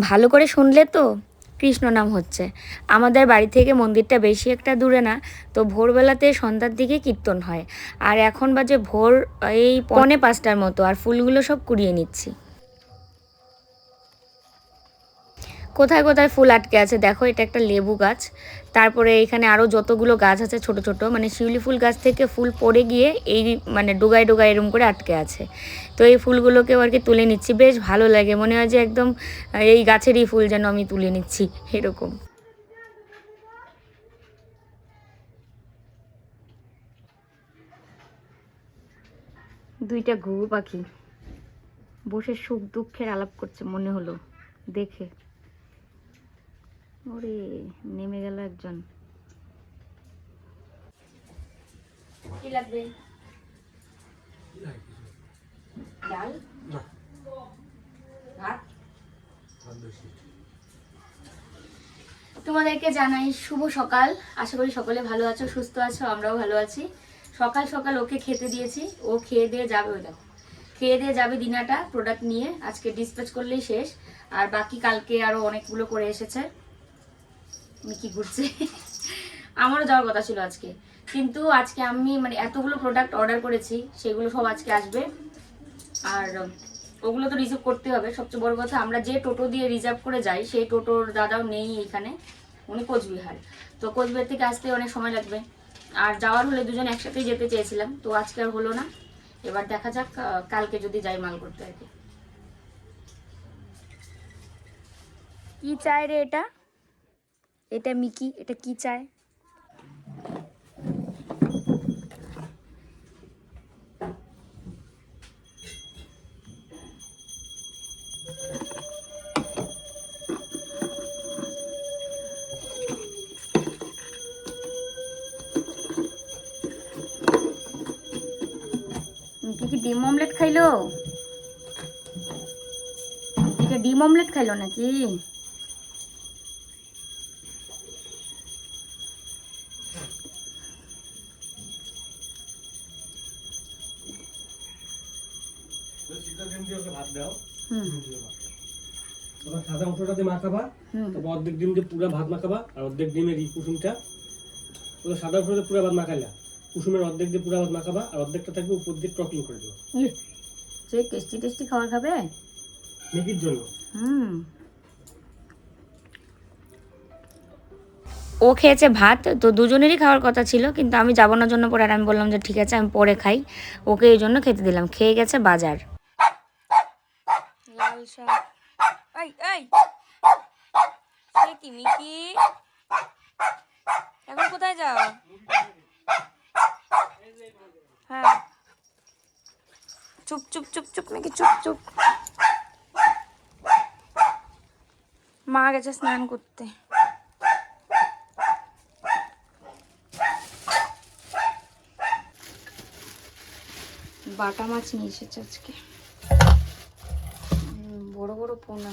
ভালো করে শুনলে তো কৃষ্ণ নাম হচ্ছে। আমাদের বাড়ি থেকে মন্দিরটা বেশি একটা দূরে না, তো ভোরবেলাতে সন্ধ্যার দিকে কীর্তন হয়। আর এখন বাজে ভোর এই পনে পাঁচটার মতো, আর ফুলগুলো সব কুড়িয়ে নিচ্ছি। কোথায় কোথায় ফুল আটকে আছে? দেখো, এটা একটা লেবু গাছ। তারপরে এখানে আরও যতগুলো গাছ আছে, ছোট ছোট মানে শিউলি ফুল গাছ থেকে ফুল পড়ে গিয়ে এই মানে ডোগায় ডোগায় এরম করে আটকে আছে। তো এই ফুলগুলোকেও আর কি তুলে নিচ্ছি। বেশ ভালো লাগে। মনে হয় যে একদম এই গাছেরই ফুল যেন আমি তুলে নিচ্ছি, এরকম। দুইটা ঘুঘু পাখি। বসে সুখ দুঃখের আলাপ করছে, মনে হলো। দেখে। ওরে নেমে গেল একজন। কি লাগবে? ডাল? ভাত? তোমাদেরকে জানাই শুভ সকাল। আশা করি সকলে ভালো আছো সুস্থ আছো আমরাও ভালো আছি। সকাল সকাল ওকে খেতে দিয়েছি। ও খেয়ে দিয়ে যাবে ওই দেখো। খেয়ে দিয়ে যাবে দিনাটা প্রোডাক্ট নিয়ে। আজকে ডিসপ্যাচ করলেই শেষ। আর বাকি কালকে আরও অনেকগুলো করে এসেছে। মিকি ঘুরছে আমারও যাওয়ার কথা ছিল আজকে। কিন্তু আজকে আমি মানে এতগুলো প্রোডাক্ট অর্ডার করেছি, সেগুলো সব আজকে আসবে। আর ওগুলো তো রিজার্ভ করতে হবে। সবচেয়ে বড় কথা, আমরা যে টোটো দিয়ে রিজার্ভ করে যাই, সেই টোটোর দাদাও নেই এখানে। উনি কোচবিহার। তো কোচবিহার থেকে আসতে অনেক সময় লাগবে। আর যাওয়ার হলে দুজন একসাথেই যেতে চেয়েছিলাম। তো আজকে আর হলো না। এবার দেখা যাক কালকে যদি যাই মাল করতে আর কি। কি চায় রে এটা? এটা মিকি এটা কি চায়? কি ডিম অমলেট খাইলো? এটা ডিম অমলেট খাইলো নাকি? তোমার সাদা অংশটা দিয়ে মাখাবা তারপর অর্ধেক ডিম দিয়ে পুরা ভাত মাখাবা আর অর্ধেক ডিমের এই কুসুমটা। ওটা সাদা অংশ দিয়ে পুরা ভাত মাখাইলা। কুসুমের অর্ধেক দিয়ে পুরা ভাত মাখাবা আর অর্ধেকটা থাকবে উপর দিয়ে টকিং করে দেবো। ইহ, সে টেস্টি টেস্টি খাবার খাবে? মেকির জন্য। হুম। ও খেয়েছে ভাত তো দুজনেরই খাওয়ার কথা ছিল কিন্তু আমি যাব না জন্য পরে আর আমি বললাম যে ঠিক আছে আমি পরে খাই। ওকে এই জন্য খেতে দিলাম। খেয়ে গেছে বাজার। লাল শাক। এই এই সে কি মিকি এখন কোথায় যাও? হ্যাঁ। চুপ চুপ চুপ চুপ, নাকি চুপ চুপ। মা গেছে স্নান করতে। বাটা মাছ নিয়ে এসেছে আজকে। বড় বড় পোনা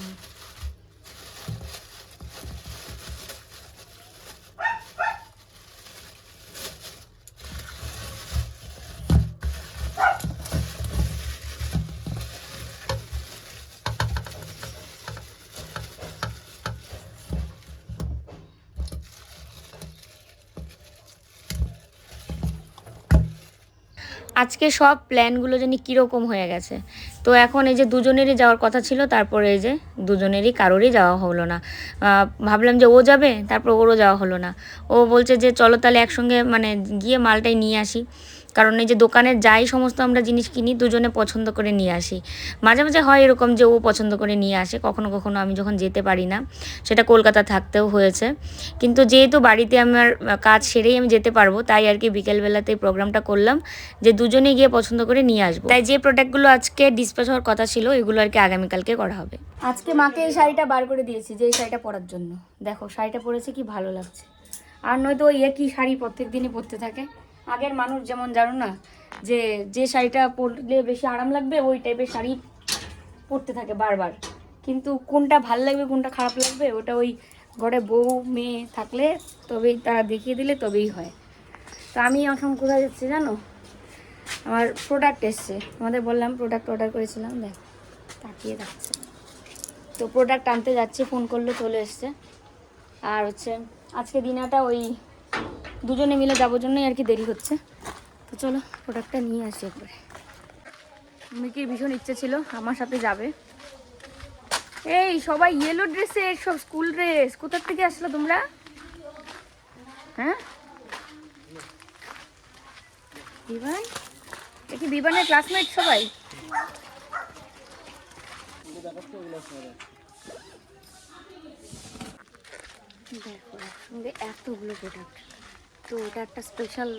আজকে সব প্ল্যানগুলো জানি কীরকম হয়ে গেছে। তো এখন এই যে দুজনেরই যাওয়ার কথা ছিল, তারপরে এই যে দুজনেরই কারোরই যাওয়া হলো না। ভাবলাম যে ও যাবে, তারপর ওরও যাওয়া হলো না। ও বলছে যে, চলো তাহলে একসঙ্গে মানে গিয়ে মালটাই নিয়ে আসি। কারণ এই যে দোকানের যাই সমস্ত আমরা জিনিস কিনি, দুজনে পছন্দ করে নিয়ে আসি। মাঝে মাঝে হয় এরকম যে ও পছন্দ করে নিয়ে আসে, কখনো কখনো আমি যখন যেতে পারি না, সেটা কলকাতা থাকতেও হয়েছে। কিন্তু যেহেতু বাড়িতে আমার কাজ সেরেই আমি যেতে পারব, তাই আর কি বিকেলবেলাতে প্রোগ্রামটা করলাম যে দুজনে গিয়ে পছন্দ করে নিয়ে আসব। তাই যে প্রোডাক্টগুলো আজকে ডিসপ্যাচ হওয়ার কথা ছিল, এগুলো আর কি আগামীকালকে করা হবে। আজকে মাকে এই শাড়িটা বার করে দিয়েছি, যে এই শাড়িটা পরার জন্য। দেখো, শাড়িটা পরেছে, কি ভালো লাগছে। আর নয়তো ওই একই শাড়ি প্রত্যেক দিনই পরতে থাকে? আগের মানুষ যেমন জানো না, যে যে শাড়িটা পরলে বেশি আরাম লাগবে, ওই টাইপের শাড়ি পরতে থাকে বারবার। কিন্তু কোনটা ভালো লাগবে, কোনটা খারাপ লাগবে, ওটা ওই ঘরে বউ, মেয়ে থাকলে তবেই তারা দেখিয়ে দিলে তবেই হয়। তো আমি এখন কোথায় যাচ্ছি জানো? আমার প্রোডাক্ট এসছে। তোমাদের বললাম প্রোডাক্ট অর্ডার করেছিলাম, দেখ, তাকিয়ে যাচ্ছে তো প্রোডাক্ট আনতে যাচ্ছি ফোন করলে, চলে এসছে। আর হচ্ছে, আজকে দিনাটা ওই দুজনে মিলে যাবোর জন্যই আর কি দেরি হচ্ছে। তো চলো প্রোডাক্টটা নিয়ে আসি একবারে মিকির ভীষণ ইচ্ছে ছিল, আমার সাথে যাবে। এই, সবাই ইয়েলো ড্রেসে সব স্কুল ড্রেস কোথার থেকে আসলো তোমরা? হ্যাঁ? বিবান এ কি ক্লাসমেট সবাই? দেখো এতগুলো প্রোডাক্ট তো এটা একটা স্পেশাল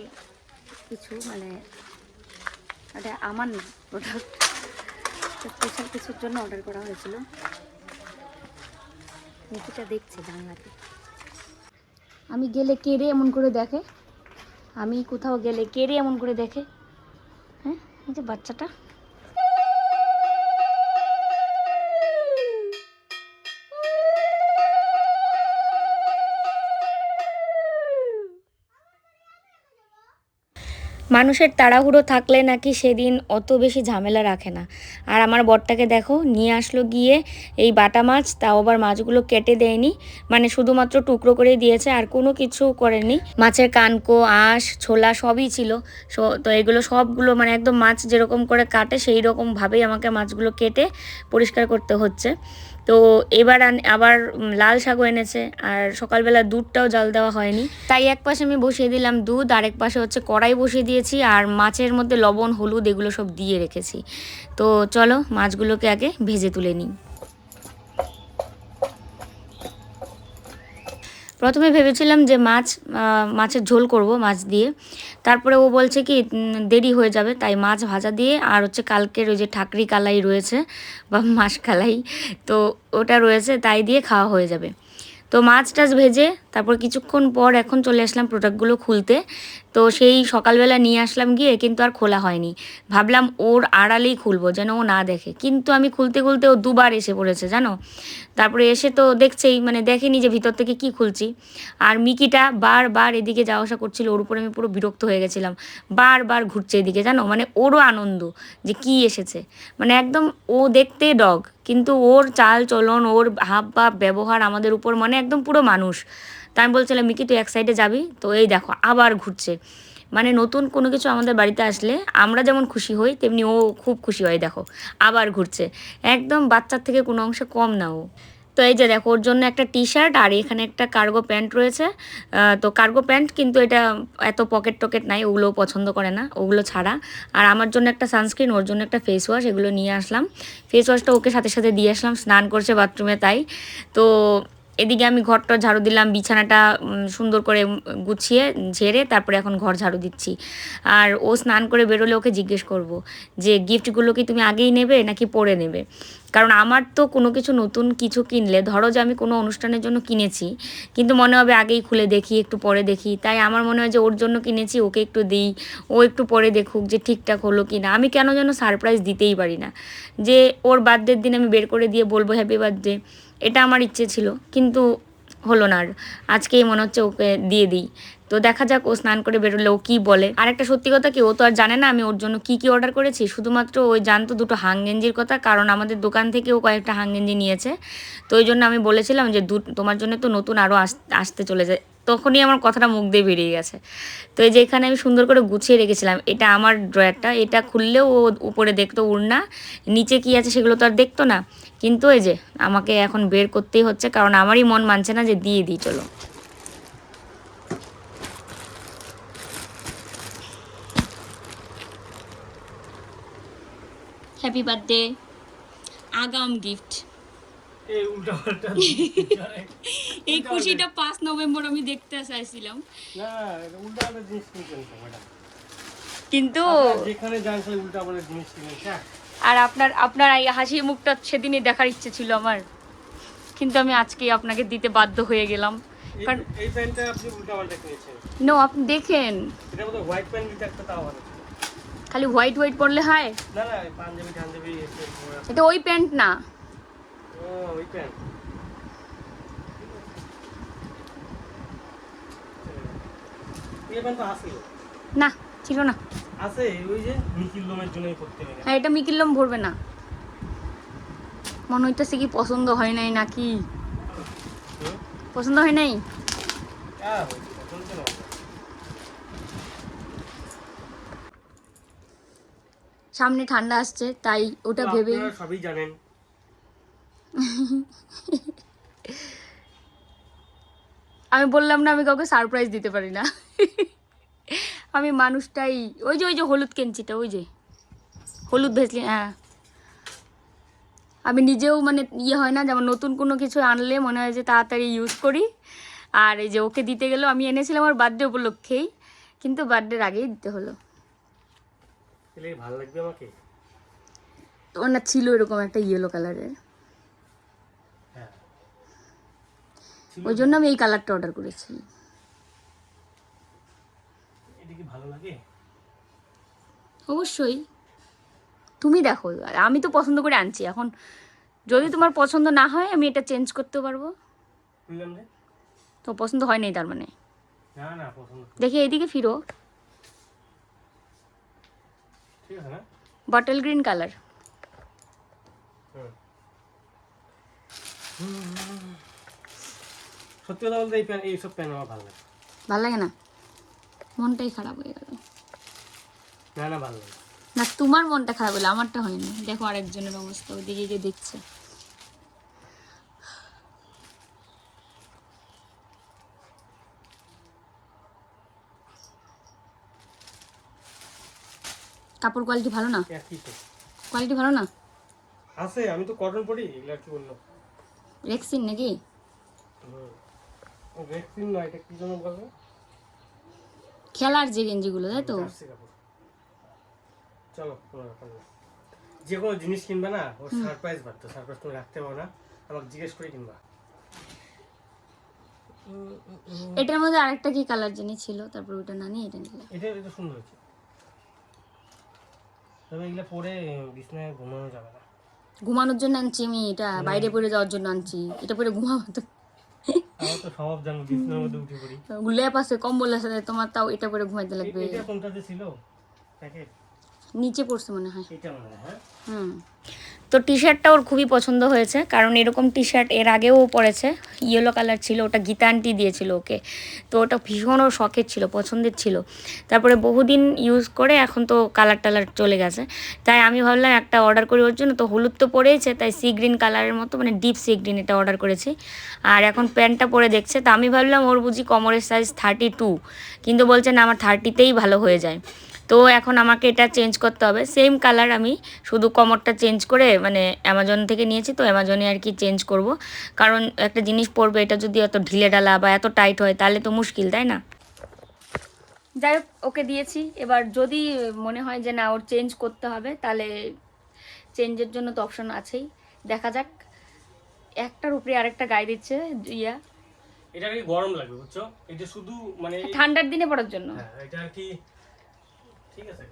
কিছু মানে এটা আমার না প্রোডাক্ট স্পেশাল কিছুর জন্য অর্ডার করা হয়েছিল। নিকিটা দেখছে জানলাতে। আমি গেলে কে রে এমন করে দেখে? আমি কোথাও গেলে কে রে এমন করে দেখে? হ্যাঁ এই যে বাচ্চাটা। মানুষের তাড়াহুড়ো থাকলে নাকি সেদিন অত বেশি ঝামেলা রাখে না। আর আমার বরটাকে দেখো, নিয়ে আসলো গিয়ে এই বাটা মাছ, তাও আবার মাছগুলো কেটে দেয়নি। মানে শুধুমাত্র টুকরো করে দিয়েছে, আর কোনো কিছু করেনি। মাছের কানকো, আঁশ, ছোলা সবই ছিল। তো এগুলো সবগুলো মানে একদম মাছ যেরকম করে কাটে, সেই রকমভাবেই আমাকে মাছগুলো কেটে পরিষ্কার করতে হচ্ছে। তো এবার আবার লাল শাকও এনেছে, আর সকালবেলা দুধটাও জল দেওয়া হয়নি। তাই এক পাশে আমি বসিয়ে দিলাম দুধ আর এক পাশে হচ্ছে কড়াই বসিয়ে দিয়েছি আর মাছের মধ্যে লবণ, হলুদ এগুলো সব দিয়ে রেখেছি। তো চলো মাছগুলোকে আগে ভেজে তুলে নিই। প্রথমে ভেবেছিলাম যে মাছ মাছের ঝোল করব মাছ দিয়ে। তারপরে ও বলছে কি দেরি হয়ে যাবে, তাই মাছ ভাজা দিয়ে আর হচ্ছে কালকের ওই যে ঠাকরি কালাই রয়েছে বা মাছ কালাই, তো ওটা রয়েছে, তাই দিয়ে খাওয়া হয়ে যাবে। তো মাছ টাছ ভেজে তারপর কিছুক্ষণ পর এখন চলে আসলাম প্রোডাক্টগুলো খুলতে। তো সেই সকালবেলা নিয়ে আসলাম গিয়ে কিন্তু আর খোলা হয়নি। ভাবলাম ওর আড়ালেই খুলবো যেন ও না দেখে। কিন্তু আমি খুলতে খুলতে ও দুবার এসে পড়েছে, জানো? তারপরে এসে তো দেখছেই মানে দেখেনি যে ভিতর থেকে কি খুলছি। আর মিকিটা বারবার এদিকে যাওয়া আসা করছিল, ওর উপরে আমি পুরো বিরক্ত হয়ে গেছিলাম। বারবার ঘুরছে এদিকে, জানো? মানে ওরও আনন্দ যে কি এসেছে। মানে একদম ও দেখতে ডগ কিন্তু ওর চাল চলন, ওর হাব ভাব ব্যবহার আমাদের উপর মানে একদম পুরো মানুষ। তাই আমি বলছিলাম, মিকি, তুই এক সাইডে যাবি? তো এই দেখো, আবার ঘুরছে। মানে নতুন কোনো কিছু আমাদের বাড়িতে আসলে আমরা যেমন খুশি হই, তেমনি ও খুব খুশি হয়, দেখো। আবার ঘুরছে। একদম বাচ্চার থেকে কোনো অংশে কম না ও। তো এই যে দেখো, ওর জন্য একটা টি শার্ট আর এখানে একটা কার্গো প্যান্ট রয়েছে। তো কার্গো প্যান্ট কিন্তু এটা এত পকেট টকেট নাই ওগুলো পছন্দ করে না, ওগুলো ছাড়া। আর আমার জন্য একটা সানস্ক্রিন ওর জন্য একটা ফেস ওয়াশ এগুলো নিয়ে আসলাম। ফেস ওয়াশটা ওকে সাথে সাথে দিয়ে আসলাম, স্নান করছে বাথরুমে তাই। তো এদিকে আমি ঘরটা ঝাড়ু দিলাম, বিছানাটা সুন্দর করে গুছিয়ে ঝেড়ে তারপরে এখন ঘর ঝাড়ু দিচ্ছি। আর ও স্নান করে বেরোলে ওকে জিজ্ঞেস করব যে গিফটগুলো কি তুমি আগেই নেবে নাকি পরে নেবে? কারণ আমার তো কোনো কিছু নতুন কিছু কিনলে, ধরো যে আমি কোনো অনুষ্ঠানের জন্য কিনেছি, কিন্তু মনে হবে আগেই খুলে দেখি, একটু পরে দেখি, তাই আমার মনে হয় যে ওর জন্য কিনেছি, ওকে একটু দিই, ও একটু পরে দেখুক যে ঠিকঠাক হলো কি না আমি কেন যেন সারপ্রাইজ দিতেই পারি না যে ওর বার্থডের দিন আমি বের করে দিয়ে বলব হ্যাপি বার্থডে এটা আমার ইচ্ছে ছিল, কিন্তু হলো না আর। আজকেই মনে হচ্ছে ওকে দিয়ে দিই। তো দেখা যাক ও স্নান করে বেরোলে ও কী বলে। আর একটা সত্যি কথা কি, ও তো আর জানে না আমি ওর জন্য কি কি অর্ডার করেছি। শুধুমাত্র ওই জানতো দুটো হাঙ্গেঞ্জির কথা, কারণ আমাদের দোকান থেকে ও কয়েকটা হাঙ্গেঞ্জি নিয়েছে। তো ওই জন্য আমি বলেছিলাম যে, দু তোমার জন্য তো নতুন আরও আসতে চলে যায়। তখনই আমার কথাটা মুখ দিয়ে বেরিয়ে গেছে। তো এই যে এখানে আমি সুন্দর করে গুছিয়ে রেখেছিলাম, এটা আমার ড্রয়ারটা, এটা খুললেও ও উপরে দেখতো উড়না, নিচে কি আছে সেগুলো তো আর দেখতো না। কিন্তু এই যে, আমাকে এখন বের করতেই হচ্ছে, কারণ আমারই মন মানছে না যে দিয়ে দিই, চলো। হ্যাপি বার্থডে আগাম গিফট এই খুশিটা পাঁচ নভেম্বর আমি দেখতে চাইছিলাম। এটা কিন্তু হ্যাঁ? আর আপনার আপনার এই হাসি মুখটা সেদিনই দেখার ইচ্ছে ছিল আমার। কিন্তু আমি আজকেই আপনাকে দিতে বাধ্য হয়ে গেলাম। কারণ এই প্যান্টটা আপনি উল্টা পাল্টা কিনেছেন? নো আপনি দেখেন। মধ্যে হোয়াইট প্যান্ট দিতে একটা তাও। খালি হোয়াইট হোয়াইট পরলে হয়? না না পাঞ্জাবি টাঞ্জাবি এটা ওই প্যান্ট না? ও ওই প্যান্ট। এই প্যান্ট তো আছে? না ছিল না। আছে ওই যে নিখিল লোমের জন্যই করতে হবে হ্যাঁ এটা মিকিল্লম ভরবে না। মনে হইতেছে কি পছন্দ হয় নাই নাকি? পছন্দ হয় নাই হ্যাঁ, হয়েছে, পছন্দ না। সামনে ঠান্ডা আসছে তাই ওটা ভেবে ভেবেই সবই জানেন। আমি বললাম না আমি কাউকে সারপ্রাইজ দিতে পারি না। আমি মানুষটাই ওই যে ওই যে হলুদ কেঞ্চিটা ওই যে। হলুদ ভেসলি হ্যাঁ। আমি নিজেও মানে ইয়ে হয় না যেমন নতুন কোনো কিছু আনলে মনে হয় যে তাড়াতাড়ি ইউজ করি। আর এই যে ওকে দিতে গেলেও আমি এনেছিলাম আমার বার্থডে উপলক্ষেই কিন্তু বার্থডের আগেই দিতে হলো। তাহলে ভালো লাগবে আমাকে? না ছিল এরকম একটা ইয়েলো কালারের হ্যাঁ। ওই জন্য আমি এই কালারটা অর্ডার করেছি। এটা কি ভালো লাগে? অবশ্যই। তুমি দেখো আমি তো পছন্দ করে আনছি। এখন যদি তোমার পছন্দ না হয় আমি এটা চেঞ্জ করতে পারব। তো পছন্দ হয় নাই তার মানে। দেখি এইদিকে ফিরো। ঠিক আছে না বটল গ্রিন কালার সত্যি কথা বলতে এই প্যান এইসব প্যান আমার ভালো লাগে। ভালো লাগে না? মনটাই খারাপ হয়ে গেল। না না ভালো লাগে না তোমার মনটা খারাপ হলো আমারটা হয়নি। দেখো আরেকজনের অবস্থা ওদিকে গিয়ে দেখছে। কাপড় কোয়ালিটি ভালো না? কোয়ালিটি ভালো না? আছে আমি তো কটন পরি এগুলো কি বলল রেক্সিন নাকি? ভ্যাকসিন নয় এটা কি জন্য বলব খেলার যে গেঞ্জিগুলো তাই তো? চলো না। যে কোনো জিনিস কিনবা না ওর সারপ্রাইজ বাড়তো। সারপ্রাইজ তুমি রাখতে পারো না আমাকে জিজ্ঞেস করে কিনবা। এটার মধ্যে আরেকটা কি কালার জানি ছিল তারপর ওটা না নিয়ে এটা নিলাম এটা এটা সুন্দর হয়েছে। তবে এগুলো পরে বিছনায় ঘুমানো যাবে না। ঘুমানোর জন্য আনছি আমি এটা বাইরে পরে যাওয়ার জন্য আনছি। এটা পরে ঘুমাবো তো। আমার তো স্বভাব জানো বিছনার মধ্যে উঠে পড়ি। ল্যাপ আছে কম্বল আছে তোমার তাও এটা পরে ঘুমাইতে লাগবে। এটা কোনটাতে ছিল? প্যাকেট? নিচে পড়ছে মনে হয়। মনে হয়। হ্যাঁ হুম। তো টি শার্টটা ওর খুবই পছন্দ হয়েছে কারণ এরকম টি শার্ট এর আগেও পরেছে ইয়েলো কালার ছিল ওটা গীতা আন্টি দিয়েছিল ওকে। তো ওটা ভীষণ ওর শখের ছিল পছন্দের ছিল। তারপরে বহুদিন ইউজ করে এখন তো কালার টালার চলে গেছে। তাই আমি ভাবলাম একটা অর্ডার করি ওর জন্য তো হলুদ তো পরেইছে তাই সি গ্রিন কালারের মতো মানে ডিপ সি গ্রিন এটা অর্ডার করেছি। আর এখন প্যান্টটা পরে দেখছে তো আমি ভাবলাম ওর বুঝি কোমরের সাইজ থার্টি টু কিন্তু বলছে না আমার থার্টিতেই ভালো হয়ে যায়। তো এখন আমাকে এটা চেঞ্জ করতে হবে। সেম কালার আমি শুধু কমরটা চেঞ্জ করে মানে অ্যামাজন থেকে নিয়েছি তো অ্যামাজনে আর কি চেঞ্জ করব। কারণ একটা জিনিস পরবে এটা যদি এত ঢিলে ডালা বা এত টাইট হয় তাহলে তো মুশকিল তাই না? যাই হোক ওকে দিয়েছি। এবার যদি মনে হয় যে না ওর চেঞ্জ করতে হবে তাহলে চেঞ্জের জন্য তো অপশন আছেই। দেখা যাক। একটার উপরে আরেকটা গায়ে দিচ্ছে ইয়া। এটা কি গরম লাগবে বুঝছ? এটা শুধু মানে ঠান্ডার দিনে পড়ার জন্য। হ্যাঁ এটা আর কি ঠিক আছে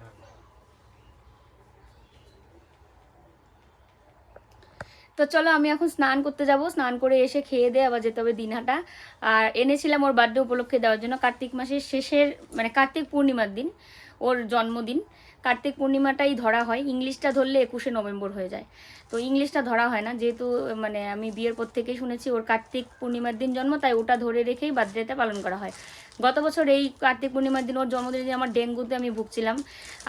তো চলো আমি এখন স্নান করতে যাব। স্নান করে এসে খেয়ে দিয়ে আবার যেতে হবে দিনহাটা। আর এনেছিলাম ওর বার্থডে উপলক্ষে দেওয়ার জন্য কার্তিক মাসের শেষের মানে কার্তিক পূর্ণিমার দিন, ওর জন্মদিন। কার্তিক পূর্ণিমাটাই ধরা হয়। ইংলিশটা ধরলে একুশে নভেম্বর হয়ে যায়। তো ইংলিশটা ধরা হয় না, যেহেতু মানে আমি বিয়ের পর থেকেই শুনেছি ওর কার্তিক পূর্ণিমার দিন জন্ম, তাই ওটা ধরে রেখেই বার্থডেতে পালন করা হয়। গত বছর এই কার্তিক পূর্ণিমার দিন ওর জন্মদিনে যে আমার ডেঙ্গুতে আমি ভুগছিলাম,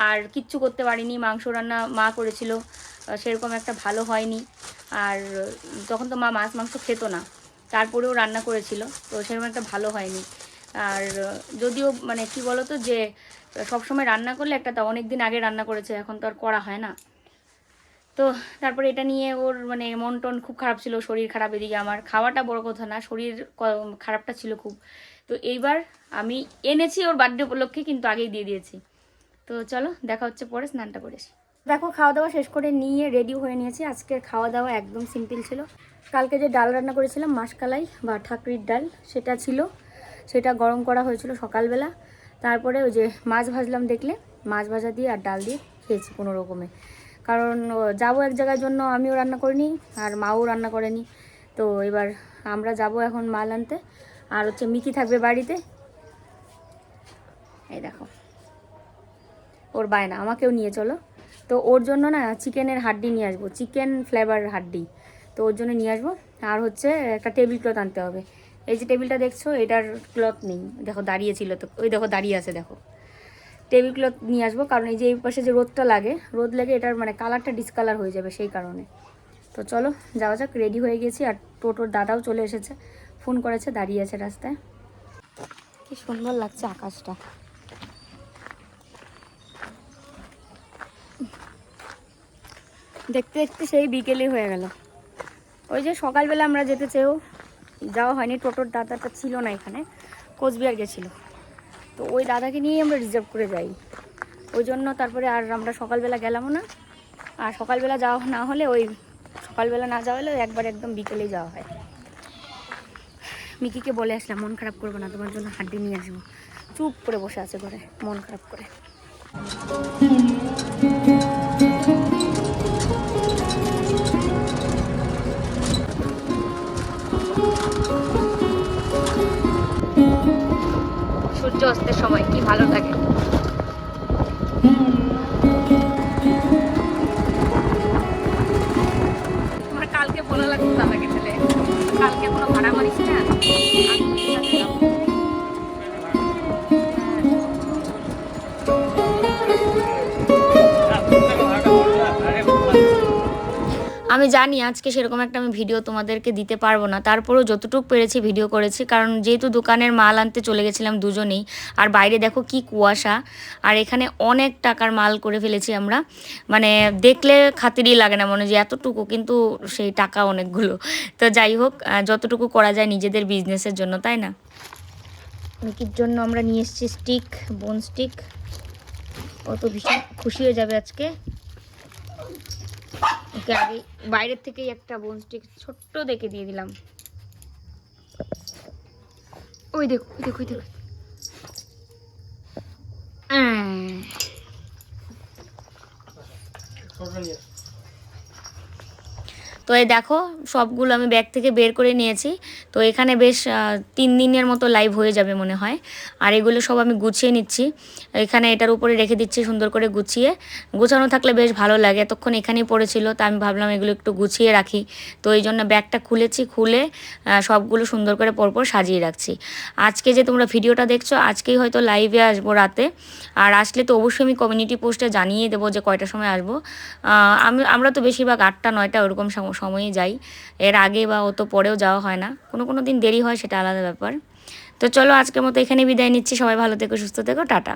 আর কিচ্ছু করতে পারিনি, মাংস রান্না মা করেছিল সেরকম একটা ভালো হয়নি। আর তখন তো মা মাছ, মাংস খেত না, তারপরেও রান্না করেছিল, তো সেরকম একটা ভালো হয়নি। আর যদিও মানে কি বলতো যে, সবসময় রান্না করলে একটা তা অনেক দিন আগে রান্না করেছে, এখন তো আর করা হয় না। তো তারপরে এটা নিয়ে ওর মানে মন টন খুব খারাপ ছিল, শরীর খারাপ এদিকে আমার। খাওয়াটা বড় কথা না, শরীর খারাপটা ছিল খুব। তো এইবার আমি এনেছি ওর বার্থডে উপলক্ষে, কিন্তু আগেই দিয়ে দিয়েছি। তো চলো, দেখা হচ্ছে পরে, স্নানটা করে দেখো খাওয়া দাওয়া শেষ করে নিয়ে রেডি হয়ে নিয়েছি। আজকের খাওয়া দাওয়া একদম সিম্পল ছিল। কালকে যে ডাল রান্না করেছিলাম, মাসকালাই বা ঠাকরির ডাল, সেটা ছিল। সেটা গরম করা হয়েছিল সকালবেলা। তারপরে ওই যে মাছ ভাজলাম দেখলে, মাছ ভাজা দিয়ে আর ডাল দিয়ে খেয়েছি কোনো রকমে। কারণ যাব এক জায়গার জন্য, আমিও রান্না করিনি আর মাও রান্না করেনি। তো এবার আমরা যাব এখন মাল আনতে। আর হচ্ছে মিকি থাকবে বাড়িতে। এই দেখো। ওর বায়না, আমাকেও নিয়ে চলো। তো ওর জন্য না চিকেনের হাড্ডি নিয়ে আসব, চিকেন ফ্লেভার হাড্ডি। তো ওর জন্য নিয়ে আসব। আর হচ্ছে একটা টেবিল ক্লথ আনতে হবে। এই যে টেবিলটা দেখছ, এটার ক্লথ নেই। দেখো, দাঁড়িয়ে ছিল তো। ওই দেখো, দাঁড়িয়ে আছে, দেখো। টেবিল ক্লথ নিয়ে আসব, কারণ এই যে এই পাশে যে রোদটা লাগে, রোদ লাগে এটার মানে কালারটা ডিসকালার হয়ে যাবে সেই কারণে। তো চলো, যাওয়া যাক রেডি হয়ে গেছি, আর টোটোর দাদাও চলে এসেছে। ফোন করেছে, দাঁড়িয়ে আছে রাস্তায়। কি সুন্দর লাগছে আকাশটা। দেখতে দেখতে সেই বিকেলই হয়ে গেল। ওই যে সকালবেলা আমরা যেতে চেয়েও যাওয়া হয়নি, টোটোর দাদাটা ছিল না এখানে, কোচবিহার গেছিল। তো ওই দাদাকে নিয়েই আমরা রিজার্ভ করে যাই। ওই জন্য তারপরে আর আমরা সকালবেলা গেলামও না। আর সকালবেলা যাওয়া না হলে ওই সকালবেলা না যাওয়া হলে একবার একদম বিকেলেই যাওয়া হয়। মিকিকে বলে আসলাম, মন খারাপ করব না, তোমার জন্য হাড্ডি নিয়ে আসব। চুপ করে বসে আছে ঘরে, মন খারাপ করে। সূর্য অস্তের সময় কি ভালো লাগে? আমি জানি আজকে সেরকম একটা আমি ভিডিও তোমাদেরকে দিতে পারব না। তারপরেও যতটুকু পেরেছি ভিডিও করেছি, কারণ যেহেতু দোকানের মাল আনতে চলে গেছিলাম দুজনেই, আর বাইরে দেখো কি কুয়াশা, আর এখানে অনেক টাকার মাল করে ফেলেছি আমরা। মানে দেখলে খাতিরই লাগে না মনে যে এতটুকু, কিন্তু সেই টাকা অনেকগুলো। তো যাই হোক যতটুকু করা যায় নিজেদের বিজনেসের জন্য, তাই না? মিকির জন্য আমরা নিয়ে এসেছি স্টিক বোন স্টিক কত ভীষণ খুশি হয়ে যাবে আজকে। ওকে, আগে বাইরের থেকেই একটা বোন স্টিক ছোট্ট দেখে দিয়ে দিলাম। ওই দেখো ওই দেখো ওই দেখো। আস। তো এই দেখো, সবগুলো আমি ব্যাগ থেকে বের করে নিয়েছি। তো এখানে বেশ তিন দিনের মতো লাইভ হয়ে যাবে মনে হয়। আর এগুলো সব আমি গুছিয়ে নিচ্ছি। এখানে এটার উপরে রেখে দিচ্ছি সুন্দর করে গুছিয়ে। গুছানো থাকলে বেশ ভালো লাগে। এতক্ষণ এখানেই পড়েছিল, তা আমি ভাবলাম এগুলো একটু গুছিয়ে রাখি। তো এই জন্য ব্যাগটা খুলেছি, খুলে সবগুলো সুন্দর করে পরপর সাজিয়ে রাখছি। আজকে যে তোমরা ভিডিওটা দেখছ, আজকেই হয়তো লাইভে আসব রাতে। আর আসলে তো অবশ্যই আমি কমিউনিটি পোস্টে জানিয়ে দেবো যে কয়টার সময় আসব। আমি, আমরা তো বেশিরভাগ আটটা, নয়টা ওরকম সম- সময়ে যাই। এর আগে বা অত পরেও যাওয়া হয় না। কোনো কোনো দিন দেরি হয় সেটা আলাদা ব্যাপার। তো চলো আজকের মতো এখানে বিদায় নিচ্ছি। সবাই ভালো থেকো, সুস্থ থেকো, টাটা।